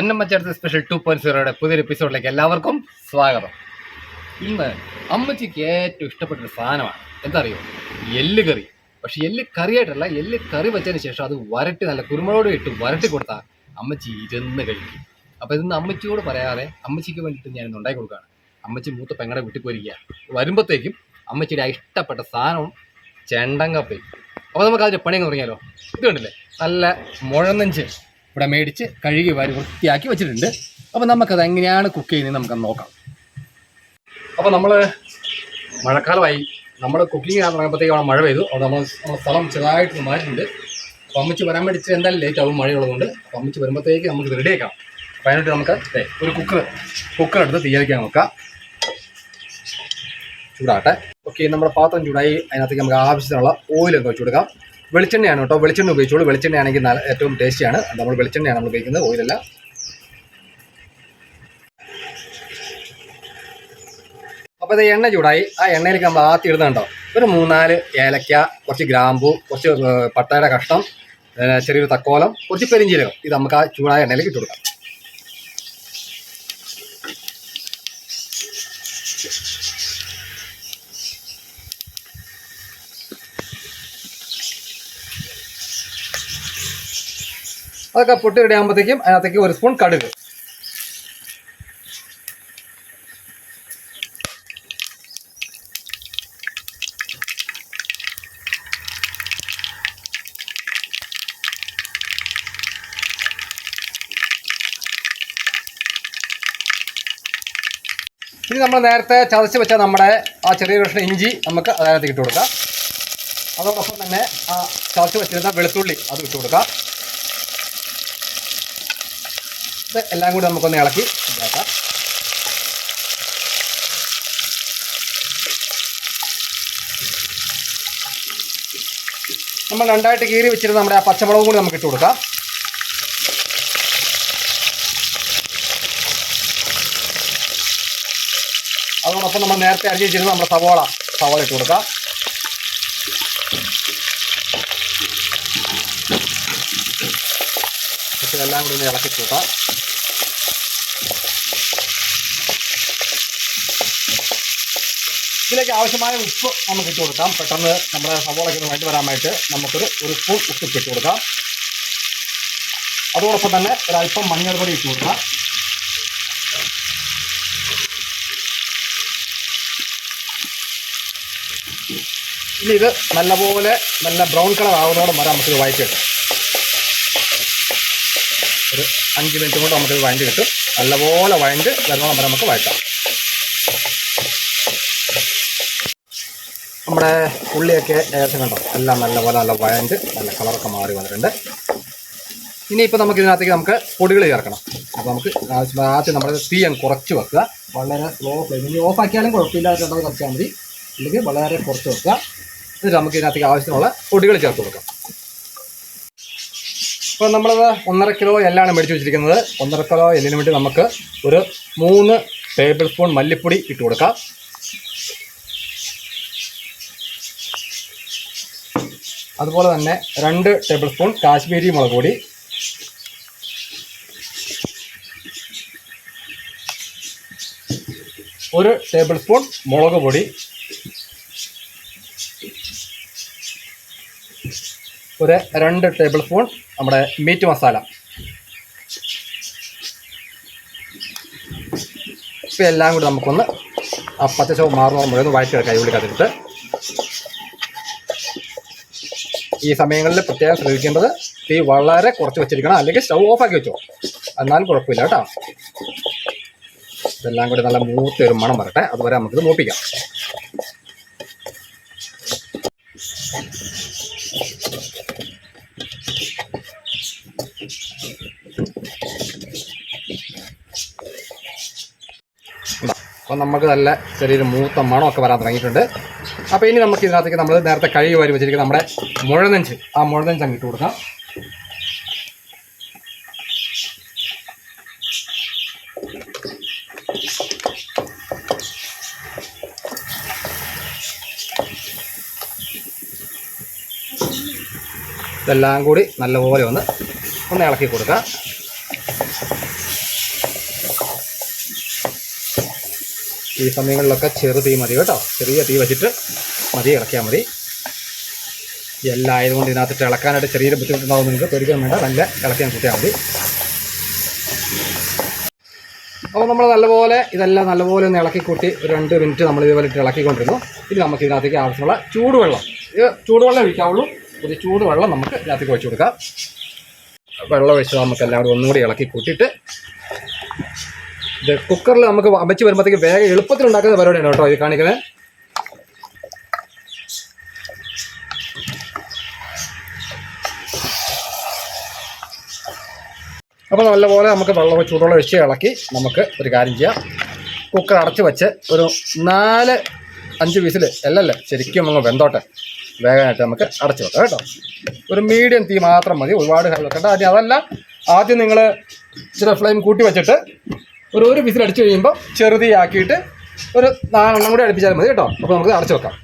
അന്നമ്മച്ചേർത്ത് special two point സീറോയുടെ പുതിയൊരു എപ്പിസോഡിലേക്ക് എല്ലാവർക്കും സ്വാഗതം. ഇന്ന് അമ്മച്ചിക്ക് ഏറ്റവും ഇഷ്ടപ്പെട്ട ഒരു സാധനമാണ്. എന്തറിയോ? എല്ല് കറി. പക്ഷെ എല്ല് കറിയായിട്ടല്ല എല്ല് കറി വെച്ചതിന് ശേഷം അത് വരട്ടി നല്ല കുരുമുളകോട് ഇട്ട് വരട്ടി കൊടുത്താൽ അമ്മച്ചി ഇരുന്ന് കഴിക്കും. അപ്പോൾ ഇതൊന്നും അമ്മച്ചിയോട് പറയാതെ അമ്മച്ചിക്ക് വേണ്ടിയിട്ട് ഞാൻ ഇന്ന് ഉണ്ടാക്കി കൊടുക്കുകയാണ്. അമ്മച്ചി മൂത്ത പെങ്ങളുടെ വീട്ടിൽ പോയിരിക്കുക വരുമ്പോഴത്തേക്കും അമ്മച്ചിയുടെ ഇഷ്ടപ്പെട്ട സാധനവും ചെണ്ടങ്കപ്പയും. അപ്പോൾ നമുക്ക് അതിന്റെ പണിയൊക്കെ തുടങ്ങിയാലോ? ഇത് കണ്ടില്ലേ? നല്ല മുഴനെഞ്ച് ഇവിടെ മേടിച്ച് കഴുകി വാരി വൃത്തിയാക്കി വെച്ചിട്ടുണ്ട്. അപ്പോൾ നമുക്കത് എങ്ങനെയാണ് കുക്ക് ചെയ്യുന്നത് നമുക്ക് നോക്കാം. അപ്പോൾ നമ്മൾ മഴക്കാലമായി നമ്മൾ കുക്കിംഗ് തുടങ്ങിയപ്പോഴത്തേക്ക് അവിടെ മഴ പെയ്തു. അപ്പോൾ നമ്മൾ നമ്മുടെ സ്ഥലം ചെറുതായിട്ട് മാറ്റിയിട്ടുണ്ട് അപ്പോൾ അമ്മച്ചി വരാൻ വേണ്ടി എന്തായാലും ലേറ്റ് ആവും മഴയുള്ളതുകൊണ്ട്. അപ്പോൾ അമ്മച്ചി വരുമ്പോഴത്തേക്ക് നമുക്ക് റെഡിയാക്കാം അപ്പോൾ അതിനായിട്ട് നമുക്ക് ഒരു കുക്കർ കുക്കർ എടുത്ത് തീയലിക്കാൻ നോക്കാം ചൂടാട്ടെ ഓക്കെ നമ്മുടെ പാത്രം ചൂടായി. അതിനകത്തേക്ക് നമുക്ക് ആവശ്യത്തിനുള്ള ഓയിലൊക്കെ വെച്ച് കൊടുക്കാം. വെളിച്ചെണ്ണയാണ് കേട്ടോ. വെളിച്ചെണ്ണ ഉപയോഗിച്ചോളൂ. വെളിച്ചെണ്ണയാണെങ്കിൽ ഏറ്റവും ടേസ്റ്റിയാണ്. നമ്മൾ വെളിച്ചെണ്ണയാണ് നമ്മൾ ഉപയോഗിക്കുന്നത്. ഓയിലല്ല. അപ്പോൾ ഇത് എണ്ണ ചൂടായി. ആ എണ്ണയിലേക്ക് നമ്മൾ ആദ്യം ഇടുന്നുണ്ടോ ഒരു മൂന്നാൽ ഏലക്ക കുറച്ച് ഗ്രാമ്പു കുറച്ച് പട്ടയുടെ കഷ്ണം ചെറിയൊരു തക്കോലം കുറച്ച് പെരിഞ്ചീരകം. ഇത് നമുക്ക് ആ ചൂടായ എണ്ണയിലേക്ക് ഇട്ട് കൊടുക്കാം അതൊക്കെ പൊട്ടി റെഡി ആകുമ്പോഴത്തേക്കും അതിനകത്തേക്ക് ഒരു സ്പൂൺ കടുക്. ഇനി നമ്മൾ നേരത്തെ ചതച്ച് വെച്ച നമ്മുടെ ആ ചെറിയ കഷ്ണം ഇഞ്ചി നമുക്ക് അതിനകത്ത് ഇട്ട് കൊടുക്കാം. അതോടൊപ്പം തന്നെ ആ ചതച്ച് വെച്ചിരുന്ന വെളുത്തുള്ളി അത് ഇട്ട് കൊടുക്കാം. ഇത് എല്ലാം കൂടി നമുക്കൊന്ന് ഇളക്കി ഇതാക്കാം. നമ്മൾ രണ്ടായിട്ട് കീറി വെച്ചിരുന്ന നമ്മുടെ ആ പച്ചമുളകും കൂടി നമുക്ക് ഇട്ട് കൊടുക്കാം. അതോടൊപ്പം നമ്മൾ നേരത്തെ അരിഞ്ഞ് വെച്ചിരുന്ന നമ്മുടെ സവോള സവോള ഇട്ട് കൊടുക്കാം. എല്ലാം കൂടി ഒന്ന് ഇളക്കി കൂട്ടാം ഇതിലേക്ക് ആവശ്യമായ ഉപ്പ് നമുക്ക് ഇട്ട് കൊടുക്കാം. പെട്ടെന്ന് നമ്മുടെ സവോളയ്ക്ക് വേണ്ടി വരാനായിട്ട് നമുക്കൊരു ഒരു സ്പൂൺ ഉപ്പ് ഇട്ട് കൊടുക്കാം. അതോടൊപ്പം തന്നെ ഒരല്പം മഞ്ഞൾ പൊടി ഇട്ട് കൊടുക്കാം. ഇനി ഇത് നല്ലപോലെ നല്ല ബ്രൗൺ കളർ ആവുന്നതോടെ വരെ നമുക്കിത് കിട്ടും ഒരു അഞ്ച് മിനിറ്റ് കൊണ്ട് നമുക്കിത് വഴണ്ടി കിട്ടും. നല്ലപോലെ വഴണ്ട് വരുന്നോളം വരെ നമുക്ക് വഴറ്റാം. നമ്മുടെ ഉള്ളിയൊക്കെ ഏകദേശം കണ്ടോ? എല്ലാം നല്ലപോലെ നല്ല വഴണ്ട് നല്ല കളറൊക്കെ മാറി വന്നിട്ടുണ്ട്. ഇനിയിപ്പോൾ നമുക്ക് ഇതിനകത്തേക്ക് നമുക്ക് പൊടികൾ ചേർക്കണം. അപ്പോൾ നമുക്ക് ആദ്യം നമ്മുടെ തീ അങ്ങ് കുറച്ച് വെക്കുക. വളരെ സ്ലോ ഫ്ലെയിം ഇനി ഓഫ് ആക്കിയാലും രണ്ടാമത് വെച്ചാൽ മതി. അല്ലെങ്കിൽ വളരെ കുറച്ച് വെക്കുക. എന്നിട്ട് നമുക്ക് ഇതിനകത്തേക്ക് ആവശ്യത്തിനുള്ള പൊടികൾ ചേർത്ത് കൊടുക്കാം. ഇപ്പോൾ നമ്മളത് ഒന്നര കിലോ എല്ലാണ് മേടിച്ച് വെച്ചിരിക്കുന്നത്. ഒന്നര കിലോ എല്ലിന് വേണ്ടി നമുക്ക് ഒരു മൂന്ന് ടേബിൾ സ്പൂൺ മല്ലിപ്പൊടി ഇട്ട് കൊടുക്കാം. അതുപോലെ തന്നെ രണ്ട് ടേബിൾ സ്പൂൺ കാശ്മീരി മുളക് പൊടി. ഒരു ടേബിൾ സ്പൂൺ മുളക് പൊടി. ഒരു രണ്ട് ടേബിൾ സ്പൂൺ നമ്മുടെ മീറ്റ് മസാല ഇപ്പം എല്ലാം കൂടി നമുക്കൊന്ന് ആ പച്ചച്ചവ് മാറുന്ന മുഴുവൻ വഴറ്റിയെടുക്കാം ഈ ഉള്ളിക്കകത്തിട്ട്. ഈ സമയങ്ങളിൽ പ്രത്യേകം ശ്രദ്ധിക്കേണ്ടത് തീ വളരെ കുറച്ച് വെച്ചിരിക്കണം. അല്ലെങ്കിൽ സ്റ്റൗ ആക്കി വെച്ചോ. എന്നാലും കുഴപ്പമില്ല കേട്ടോ. ഇതെല്ലാം കൂടി നല്ല മൂത്ത ഒരു മണം വരട്ടെ. അതുവരെ നമുക്കിത് മൂപ്പിക്കാം. അപ്പം നമുക്ക് നല്ല ചെറിയൊരു മൂത്ത മണമൊക്കെ വരാൻ തുടങ്ങിയിട്ടുണ്ട്. അപ്പോൾ ഇനി നമുക്ക് ഇതിനകത്തേക്ക് നമ്മൾ നേരത്തെ കഴുകി വാരി വെച്ചിരിക്കുന്ന നമ്മുടെ മുഴനെഞ്ച്. ആ മുഴനെഞ്ച് അങ്ങ് ഇട്ട് കൊടുക്കാം. ഇതെല്ലാം കൂടി നല്ലപോലെ ഒന്ന് ഒന്ന് ഇളക്കി കൊടുക്കുക ഈ സമയങ്ങളിലൊക്കെ ചെറു തീ മതി കേട്ടോ. ചെറിയ തീ വെച്ചിട്ട് മതി ഇളക്കിയാൽ മതി. എല്ലാം ആയതുകൊണ്ട് ഇതിനകത്തിട്ട് ഇളക്കാനായിട്ട് ചെറിയൊരു ബുദ്ധിമുട്ടുണ്ടാവും നിങ്ങൾക്ക്. പേടിക്കാൻ വേണ്ട. നല്ല ഇളക്കിയാൽ കൂട്ടിയാൽ മതി. അപ്പോൾ നമ്മൾ നല്ലപോലെ ഇതെല്ലാം നല്ലപോലെ ഒന്ന് ഇളക്കി കൂട്ടി ഒരു രണ്ട് മിനിറ്റ് നമ്മൾ ഇതുപോലെ ഇട്ട് ഇളക്കിക്കൊണ്ടിരുന്നു. ഇനി നമുക്ക് ഇതിനകത്തേക്ക് ആവശ്യമുള്ള ചൂടുവെള്ളം. ഇത് ചൂടുവെള്ളം ഒഴിക്കാവുള്ളൂ. ഒരു ചൂടുവെള്ളം നമുക്ക് ഇതിനകത്തേക്ക് ഒഴിച്ചു കൊടുക്കാം. വെള്ളം ഒഴിച്ച് നമുക്ക് എല്ലാവരും ഒന്നുകൂടി ഇളക്കി കൂട്ടിയിട്ട് കുക്കറിൽ നമുക്ക് അമച്ച് വരുമ്പോഴത്തേക്ക് വേഗം എളുപ്പത്തിൽ ഉണ്ടാക്കുന്ന പരിപാടിയാണ് കേട്ടോ ഇത് കാണിക്കുന്നത്. അപ്പോൾ നല്ലപോലെ നമുക്ക് വെള്ളം ചൂടുവെള്ളം ഒഴിച്ച് ഇളക്കി നമുക്ക് ഒരു കാര്യം ചെയ്യാം. കുക്കർ അടച്ച് വെച്ച് ഒരു നാല് അഞ്ച് വിസിൽ അല്ലല്ലേ ശരിക്കും അങ്ങ് വെന്തോട്ടെ. വേഗമായിട്ട് നമുക്ക് അടച്ച് വെക്കാം കേട്ടോ. ഒരു മീഡിയം തീ മാത്രം മതി. ഒരുപാട് ഹൈ വെക്കണ്ട. ആദ്യം അതല്ല ആദ്യം നിങ്ങൾ ഇച്ചിരി ഫ്ലെയിം കൂട്ടി വെച്ചിട്ട് ഒരു ഒരു വിസിൽ അടിച്ചു കഴിയുമ്പോൾ ചെറുതീ ആക്കിയിട്ട് ഒരു നാലെണ്ണം കൂടി അടുപ്പിച്ചാൽ മതി കേട്ടോ. അപ്പോൾ നമുക്ക് അടച്ചു വെക്കാം.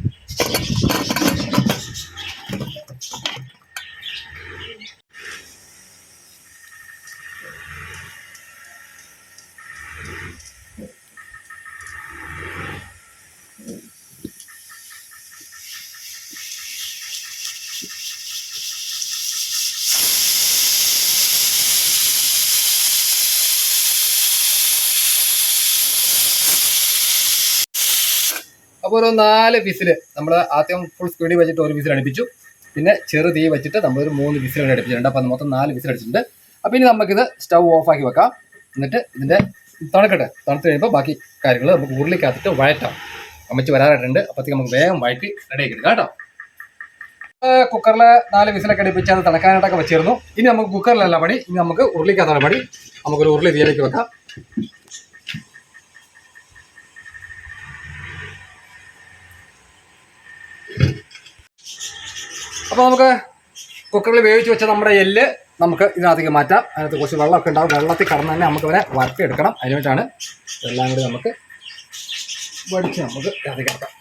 ഒരു നാല് വിസിൽ നമ്മൾ ആദ്യം ഫുൾ സ്പീഡിൽ വെച്ചിട്ട് ഒരു വിസിൽ അടുപ്പിച്ചു. പിന്നെ ചെറു തീ വെച്ചിട്ട് നമ്മളൊരു മൂന്ന് വിസിൽ അടുപ്പിച്ചിട്ടുണ്ട് അപ്പം മൊത്തം നാല് വിസിൽ അടിച്ചിട്ടുണ്ട്. അപ്പം ഇനി നമുക്കിത് സ്റ്റൗ ഓഫാക്കി വെക്കാം. എന്നിട്ട് ഇതിന്റെ തണുക്കട്ടെ. തണുത്ത് കഴിയുമ്പോൾ ബാക്കി കാര്യങ്ങൾ നമുക്ക് ഉരുളിക്കകത്തിട്ട് വഴറ്റാം. അമ്മച്ച് വരാറായിട്ടുണ്ട്. അപ്പോഴത്തേക്ക് നമുക്ക് വേഗം വഴറ്റി റെഡിയാക്കി എടുക്കാം കേട്ടോ. കുക്കറിൽ നാല് വിസിലൊക്കെ അടിപ്പിച്ച് അത് തിളക്കാനായിട്ടൊക്കെ വെച്ചിരുന്നു. ഇനി നമുക്ക് കുക്കറിലല്ല പണി. ഇനി നമുക്ക് ഉരുളിക്കകത്താണ് പണി. നമുക്കൊരു ഉരുളി തീയിലേക്ക് വെക്കാം. അപ്പോൾ നമുക്ക് കുക്കറിൽ വേവിച്ച് വെച്ച നമ്മുടെ എല്ല് നമുക്ക് ഇതിനകത്തേക്ക് മാറ്റാം. അതിനകത്ത് കുറച്ച് വെള്ളമൊക്കെ ഉണ്ടാവും. വെള്ളത്തിൽ കടന്ന് തന്നെ നമുക്ക് അവരെ വരട്ടിയെടുക്കണം അതിനായിട്ടാണ് എല്ലാം കൂടി നമുക്ക് വടിച്ച് നമുക്ക് ഇതിനകത്തേക്ക് ഇറക്കാം.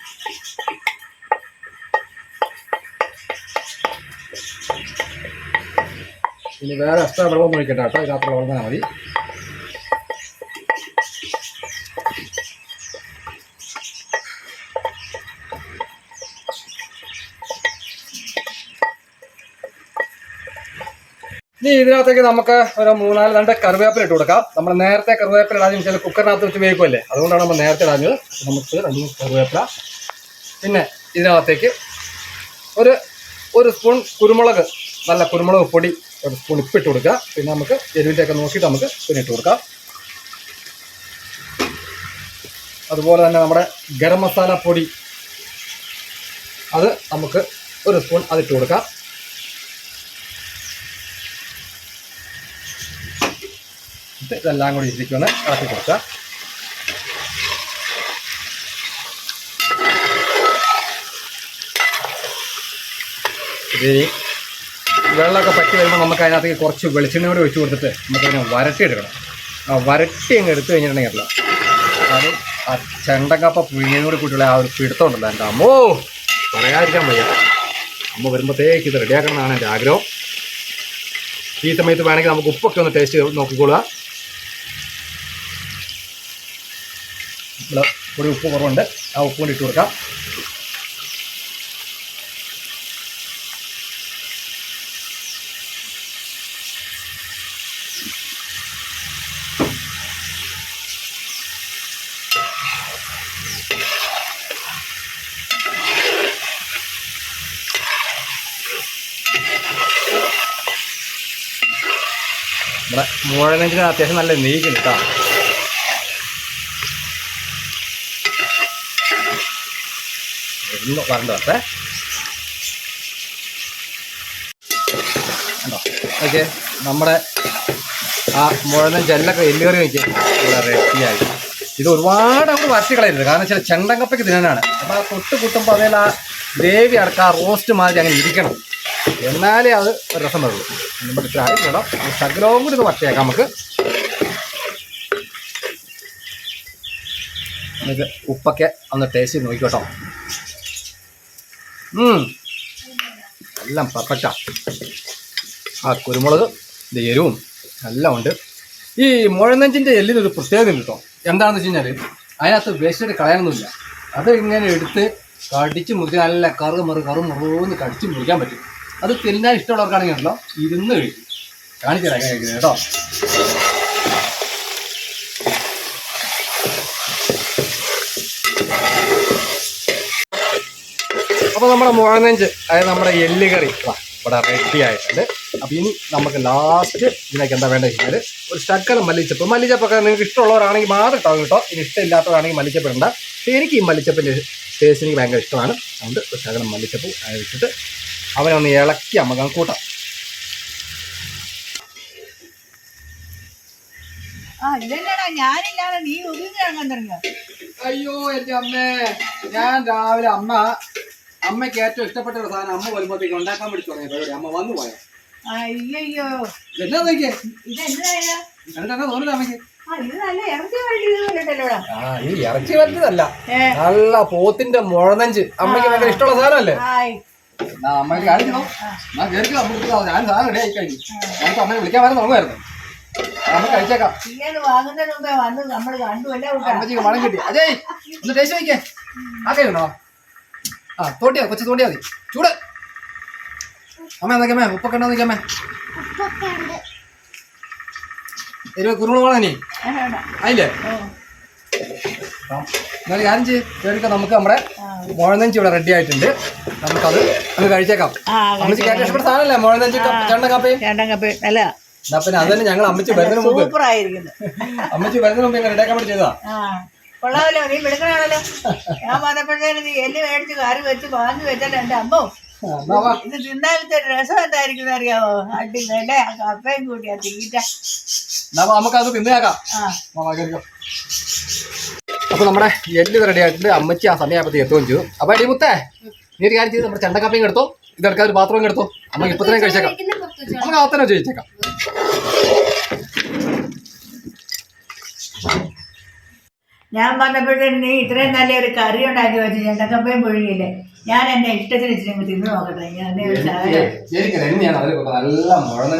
ഇനി വേറെ എക്സ്ട്രാ വെള്ളം ഒഴിക്കട്ടെ കേട്ടോ. ഇതിനകത്തുള്ള വെള്ളം തന്നെ മതി. ഇനി ഇതിനകത്തേക്ക് നമുക്ക് ഒരു മൂന്നാൽ രണ്ട് കറിവേപ്പില ഇട്ട് കൊടുക്കാം. നമ്മൾ നേരത്തെ കറിവേപ്പില ഇടാൻ വെച്ചാൽ കുക്കറിനകത്ത് വെച്ച് വേവിക്കുമല്ലേ? അതുകൊണ്ടാണ് നമ്മൾ നേരത്തെ ഇടാഞ്ഞത്. നമുക്ക് രണ്ട് മൂന്ന് കറിവേപ്പില. പിന്നെ ഇതിനകത്തേക്ക് ഒരു ഒരു സ്പൂൺ കുരുമുളക് നല്ല കുരുമുളക് പൊടി ഒരു സ്പൂൺ ഇപ്പിട്ട് കൊടുക്കുക. പിന്നെ നമുക്ക് എരിവിന്റെയൊക്കെ നോക്കിയിട്ട് നമുക്ക് പിന്നെ ഇട്ട് കൊടുക്കാം. അതുപോലെ തന്നെ നമ്മുടെ ഗരം മസാല പൊടി അത് നമുക്ക് ഒരു സ്പൂൺ അതിട്ട് കൊടുക്കാം. എന്നിട്ട് ഇതെല്ലാം കൂടി ഇതിലേക്കൊന്ന് ഇളക്കി കൊടുക്കുക. വെള്ളമൊക്കെ പറ്റി വരുമ്പോൾ നമുക്ക് അതിനകത്തേക്ക് കുറച്ച് വെളിച്ചെണ്ണ കൂടി ഒഴിച്ച് കൊടുത്തിട്ട് നമുക്കതിനെ വരട്ടിയെടുക്കണം. ആ വരട്ടി അങ്ങ് എടുത്തു കഴിഞ്ഞിട്ടുണ്ടെങ്കിൽ അത് ആ ചെണ്ടക്കപ്പ കൂടി കൂട്ടിയുള്ള ആ ഒരു പിടുത്തമുണ്ടല്ലോ എന്റെ അമ്മോ. പറയാതിരിക്കാൻ വയ്യ. അമ്മ വരുമ്പോഴത്തേക്ക് ഇത് റെഡിയാക്കണം എന്നാണ് എന്റെ ആഗ്രഹം. ഈ സമയത്ത് വേണമെങ്കിൽ നമുക്ക് ഉപ്പൊക്കെ ഒന്ന് ടേസ്റ്റ് ചെയ്ത് നോക്കിക്കൊള്ളുക ഒരു ഉപ്പ് കുറവുണ്ട്. ആ ഉപ്പ് കൊണ്ട് ഇട്ട് കൊടുക്കാം. നമ്മുടെ മുഴനെഞ്ചിന് അത്യാവശ്യം നല്ല നെയ്ക്കുണ്ട് കേട്ടോ. ഒന്ന് വരണ്ട വരട്ടെ. കണ്ടോ? ഓക്കെ നമ്മുടെ ആ മുഴനും ജെല്ലൊക്കെ എല്ലുകറി വയ്ക്കുക ഇവിടെ റെഡിയായി ഇത് ഒരുപാട് നമുക്ക് വരട്ടി കളയരുത്. കാരണം വെച്ചാൽ ചെണ്ടങ്കപ്പയ്ക്ക് തിന്നാനാണ്. അപ്പോൾ ആ തൊട്ട് കുട്ടുമ്പോൾ അതിൽ ആ ഗ്രേവി അടക്കം ആ റോസ്റ്റ് മാതിരി അങ്ങനെ ഇരിക്കണം. എന്നാലേ അത് രസം വരുള്ളൂ. നമ്മുടെ ചായ വേണം ശകലവും കൂടി ഒന്ന് വരട്ടിയേക്കാം നമുക്ക്. ഉപ്പൊക്കെ ഒന്ന് ടേസ്റ്റ് നോക്കിക്കോട്ടോ. എല്ലാം പെർഫെക്റ്റാ ആ. കുരുമുളക് ഇത് എരിവും എല്ലാം ഉണ്ട്. ഈ മുഴനെഞ്ചിന്റെ എല്ലിനൊരു പ്രത്യേകത ഉണ്ട് കേട്ടോ. എന്താണെന്ന് വെച്ച് കഴിഞ്ഞാൽ അതിനകത്ത് വേസ്റ്റ് കളയാനൊന്നുമില്ല. അത് ഇങ്ങനെ എടുത്ത് കടിച്ച് മുറിച്ച് നല്ല കറു മറു കറു മറുന്ന് കടിച്ച് മുറിക്കാൻ പറ്റും. അത് തിന്നാൻ ഇഷ്ടമുള്ളവർക്കാണെങ്കിൽ ഉണ്ടല്ലോ ഇരുന്ന് കഴിക്കും. കാണിച്ചു തരാം കേട്ടോ. അപ്പോൾ നമ്മുടെ മുഴനെഞ്ച് അതായത് നമ്മുടെ എല്ല് കറി. ഇവിടെ റെഡി ആയിട്ടുണ്ട്. അപ്പോൾ ഇനി നമുക്ക് ലാസ്റ്റ് ഇതിനൊക്കെ എന്താ വേണ്ടത് കഴിഞ്ഞാൽ ഒരു ശക്കരം മല്ലിച്ചപ്പ്. മല്ലിച്ചപ്പൊക്കെ നിങ്ങൾക്ക് ഇഷ്ടമുള്ളവരാണെങ്കിൽ മാത്രം ഇട്ടാവും കേട്ടോ. ഇനി ഇഷ്ടമില്ലാത്തവരാണെങ്കിൽ മല്ലിച്ചപ്പ് ഇടണ്ട. എനിക്ക് ഈ മല്ലിച്ചപ്പിന്റെ ടേസ്റ്റ് എനിക്ക് ഭയങ്കര ഇഷ്ടമാണ്. അതുകൊണ്ട് ഒരു ശകലം മല്ലിച്ചപ്പ് വെച്ചിട്ട് അവനെ ഒന്ന് ഇളക്കി നമുക്ക് കൂട്ടാം. അയ്യോ എന്റെ അമ്മേ. ഞാൻ രാവിലെ അമ്മ അമ്മയ്ക്ക് ഏറ്റവും ഇഷ്ടപ്പെട്ട ഒരു സാധനം അമ്മ വരുമ്പോഴത്തേക്ക് ഉണ്ടാക്കാൻ വേണ്ടി തുടങ്ങിയ പരിപാടി. അമ്മ വന്നു പോയോ? അയ്യോ എന്നാ നോക്കിയേ ഇതെന്തായാലും എന്നിട്ട് എന്നാ തോന്നുന്നു അമ്മയ്ക്ക്. ആ ആ ഈ ഇറച്ചി വലുതല്ല നല്ല പോത്തിന്റെ മുഴനഞ്ച്. അമ്മയ്ക്ക് ഭയങ്കര ഇഷ്ടമുള്ള സാധനമല്ലേ? അമ്മയ്ക്ക് കാണിക്കണോ ഞാൻ കേൾക്കുക നമുക്ക് ഞാൻ സാധനം റെഡി ആയി കഴിഞ്ഞു നമുക്ക് അമ്മയെ വിളിക്കാൻ വരെ തുടങ്ങുമായിരുന്നു കഴിച്ചേക്കാം. നമ്മൾ കൂട്ടാ? അമ്മച്ചിക്ക് മണം കിട്ടി. അജയ് ഒന്ന് ടേസ്റ്റ് നോക്കിയേ. ആക്കോ ആ തോണ്ടിയാ കൊച്ചു തോണ്ടിയാ മതി. ചൂട്. അമ്മ എന്നൊക്കെ അമ്മേ ഉപ്പൊക്കെ ഉണ്ടോ നോക്കിയമ്മേ എരിവ് കുരുമുളക് നീ അതില്ലേ എന്നാലും കാര്യം ചെയ്യ് നമുക്ക് നമ്മുടെ മുഴനഞ്ചി ഇവിടെ റെഡി ആയിട്ടുണ്ട്. നമുക്കത് അങ്ങ് കഴിച്ചേക്കാം. അമ്മച്ചി ഏറ്റവും ഇഷ്ടപ്പെട്ട സാധനമല്ലേ? മുഴനഞ്ചി ചണ്ട കാപ്പയും? ചേട്ടൻ കാപ്പയും. അല്ല. എന്നാ പിന്നെ അത് ഞങ്ങൾ അമ്മച്ചി വരുന്നതിന് മുമ്പ്. അമ്മച്ചി വരുന്നതിന് മുമ്പ് ഞങ്ങൾ റെഡിയാക്കാൻ വേണ്ടി ചെയ്തതാ? കൊള്ളാമല്ലോ നീ വിളിക്കണാണല്ലോ ഞാൻ വന്നപ്പോഴത്തേനും നീ എല്ല് മേടിച്ച് കാറി വെച്ച് വാങ്ങി വെച്ചല്ലോ എന്റെ അമ്മോ. ഇത് തിന്നാലത്തെ രസം എന്തായിരിക്കും അറിയാവോ അടിപൊളി ആ കപ്പയും കൂട്ടിയാ തീറ്റ. നമുക്കത് തിന്നേക്കാം അപ്പൊ നമ്മുടെ എല്ല് റെഡി ആയിട്ടുണ്ട് അമ്മച്ചി ആ സമയമായപ്പോ എത്തുകയും ചെയ്തു. അപ്പൊ അടി മുത്തേ നീ ഒരു കാര്യം ചെയ്ത് നമ്മുടെ ചെണ്ടക്കപ്പയും എടുത്തോ ഇതെടുക്കാതെ ഒരു പാത്രവും എടുത്തോ അമ്മ ഇപ്പൊ തന്നെ കഴിച്ചേക്കാം. നമുക്ക് ആ തന്നെ ചോദിച്ചേക്കാം ഞാൻ വന്നപ്പോഴത്തേന് നീ ഇത്രയും നല്ലൊരു കറി ഉണ്ടാക്കി വെച്ച് ചെണ്ടക്കപ്പയും പുഴുകിയില്ലേ ഞാൻ എന്റെ ഇഷ്ടത്തിന് ഇച്ചിരി തിന്നു നോക്കട്ടെ. ഞാൻ എന്നെ ഒരു തന്നെയാണ് നല്ല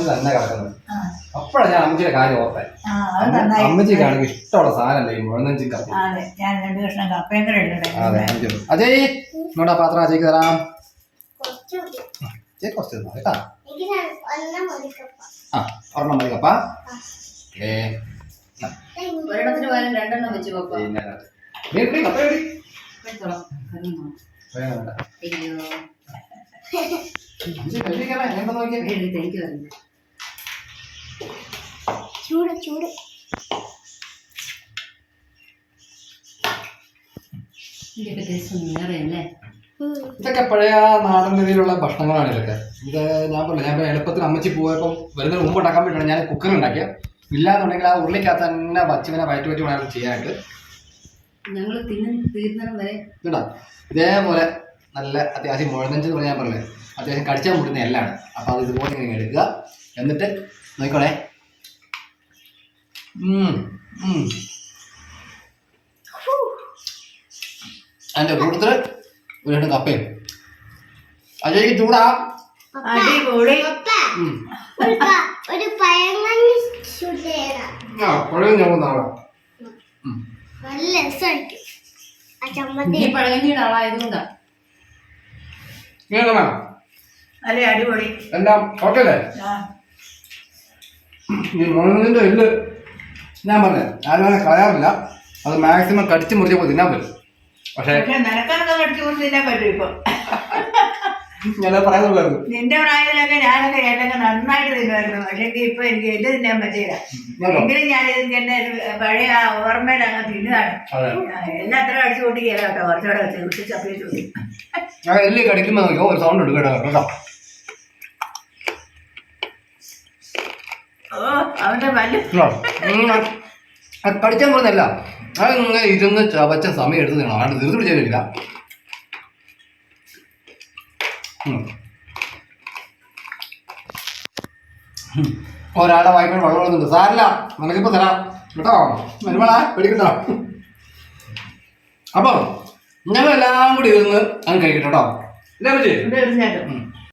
തന്നെ കിടക്കുന്നത്. ആ. അപ്പോഴാണ് ഞാൻ അമ്മച്ചിയുടെ കാര്യം ഓർത്തേ ആ അത് നന്നായി. അമ്മച്ചിക്കാണെങ്കിൽ ഇഷ്ടമുള്ള സാധനമല്ലേ ഈ മുഴനെഞ്ചും കപ്പി അതെ ഞാൻ രണ്ട് കഷ്ണം കപ്പയും കൂടെ അതെ എടുക്കട്ടെ അഞ്ചു അജയ് നമ്മുടെ ആ പാത്രം അജയ്ക്ക് തരാം. അജയ് കുറച്ച് തന്നാ കേട്ടാ. ആ ഒരെണ്ണം മതി കപ്പ ഓക്കേ ആ, ഒരെണ്ണത്തിന് പകരം രണ്ടെണ്ണം വെച്ച്. അയ്യോ. എനിക്ക് ചൂട് ചൂട്. ഇതൊക്കെ പഴയ നാടൻ രീതിയിലുള്ള ഭക്ഷണങ്ങളാണ് ഇതൊക്കെ. ഇത് ഞാൻ പറഞ്ഞു ഞാൻ എളുപ്പത്തിൽ അമ്മച്ചി പോയപ്പം വരുന്നതിന് മുമ്പ് ഉണ്ടാക്കാൻ വേണ്ടിയാണ് ഞാൻ കുക്കർ ഉണ്ടാക്കിയത് ഇല്ലാന്നുണ്ടെങ്കിൽ ആ ഉരുളിക്കകത്ത് തന്നെ വച്ചിങ്ങനെ വയറ്റ് വെച്ച് വേണം ചെയ്യാനായിട്ട്. ഞങ്ങൾ തിന്നു തീർന്നിടം വരെ ഇതുണ്ടാ? ഇതേപോലെ നല്ല അത്യാവശ്യം എന്ന് പറഞ്ഞാൽ ഞാൻ പറഞ്ഞത് അത്യാവശ്യം കടിച്ചാൽ മുട്ടുന്ന എല്ലാണ്. അപ്പോൾ അത് ഇതുപോലെ ഇങ്ങനെ എടുക്കുക. എന്നിട്ട് നോക്കണേ ഉം, ഉം. അതിന്റെ കൂടുതൽ ഒരു രണ്ട് കപ്പയും. അജയ്ക്ക് ചൂടാ. അടിപൊളി. ഒരു പഴങ്ങഞ്ഞി ആ പഴയ ഞാൻ നാളെ. നല്ല രസമായിരിക്കും ആ ചമ്മന്തി. നീ പഴകഞ്ഞിയുടെ ആളായതുകൊണ്ടാ ഇങ്ങനെ വേണം അല്ലേ അടിപൊളി. എല്ലാം ഓക്കെ അല്ലേ? ആ. ഈ മുളകിന്റെ എല്ല് ഞാൻ പറഞ്ഞത് അങ്ങനെ കളയാറില്ല. അത് മാക്സിമം കടിച്ച് മുറിച്ചപ്പോൾ തിന്നാൻ പറ്റും. പക്ഷേ നിനക്കൊക്കെ കടിച്ചു മുറിച്ച് തിന്നാൻ പറ്റും ഇപ്പൊ. നിന്റെ പ്രായത്തിലൊക്കെ ഞാനൊക്കെ ഏട്ടൊക്കെ നന്നായിട്ട് തിന്നുമായിരുന്നു അല്ലെങ്കിൽ ഇപ്പൊ എനിക്ക് എല്ലാം തിന്നാൻ പറ്റില്ല? എങ്കിലും ഞാൻ എന്റെ പഴയ ആ ഓർമ്മയിൽ അങ്ങ് തിന്നുകയാണ്. എല്ലാം അത്ര അടിച്ചു കൂട്ടിക്കല കേട്ടോ. കുറച്ചുകൂടെ വെച്ച് കുത്തി ചപ്പിച്ചു എല്ല് കടിക്കുമ്പോൾ നോക്കിയോ? ഒരു സൗണ്ട് എടുക്കട്ടോ കേട്ടോ ഓ അവന്റെ പല്ല്. ഉണ്ടോ? അത് കടിച്ചാൽ പോകുന്നല്ല അത് ഇങ്ങനെ ഇരുന്ന് ചവച്ച സമയം എടുത്ത് നിങ്ങൾ ആണ്ട് തീർത്ത് പിടിച്ചില്ല ഒരാളുടെ വായ്പ വെള്ളം കൊടുക്കുന്നുണ്ട് സാരില്ല നിനക്കിപ്പോ തരാം. കേട്ടോ? വരുമ്പോളാ പേടിക്കട്ടോ അപ്പൊ ഞങ്ങളെല്ലാം കൂടി ഇരുന്ന് അങ്ങ് കഴിക്കട്ടോ കേട്ടോ.